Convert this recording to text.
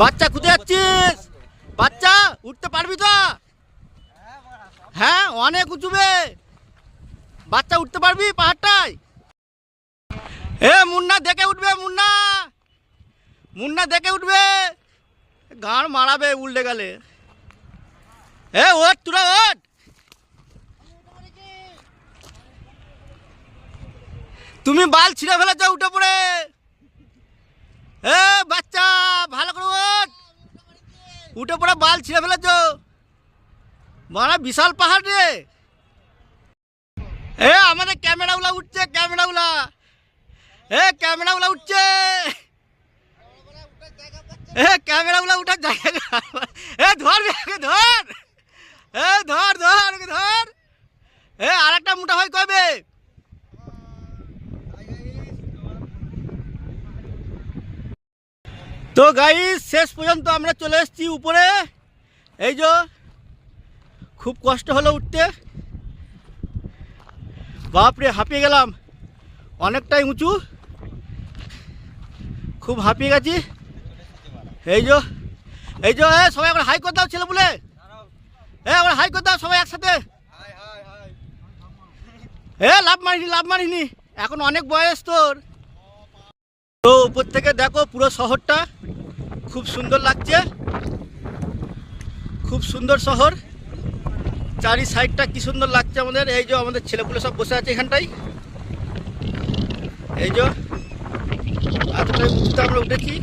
বাচ্চা কোথায় যাচ্ছিস? বাচ্চা, উঠতে পারবি তো? হ্যাঁ অনেক উঁচুবে বাচ্চা, উঠতে পারবি পাহাড়টায়? এ, মুন্না দেখে উঠবে, মুন্না। মুন্না দেখে উঠবে। গান মারাবে উল্টে গেলে। এ ওট তোরা ওট তুমি বাল ছিঁড়ে ফেলেছ উঠে পড়ে এ বাচ্চা ভালো করে ওঠ উঠে পড়ে বাল ছিঁড়ে ফেলেছ। মারা বিশাল পাহাড় রে। এ, আমাদের ক্যামেরাগুলা উঠছে ক্যামেরাগুলা এ ক্যামেরাগুলা উঠছে। এ ক্যামেরাগুলা উঠার জায়গা এ তো গাই শেষ পর্যন্ত আমরা চলে এসেছি উপরে। এই যে, খুব কষ্ট হলো উঠতে। বাপরে, হাঁপিয়ে গেলাম। অনেকটাই উঁচু। খুব হাঁপিয়ে গেছি। এই যে এই যে সবাই এখন হাই করে দাও ছেলে বলে এ এখন হাই করে দাও সবাই একসাথে। এ, লাভ মারিনি লাভ মারিনি। এখন অনেক বয়স তোর। তো উপর থেকে দেখো পুরো শহরটা। খুব সুন্দর লাগছে। খুব সুন্দর শহর। চারি সাইডটা কি সুন্দর লাগছে আমাদের। এই যে আমাদের ছেলেপুলে সব বসে আছে এখানটাই। এই যে আমরা উঠেছি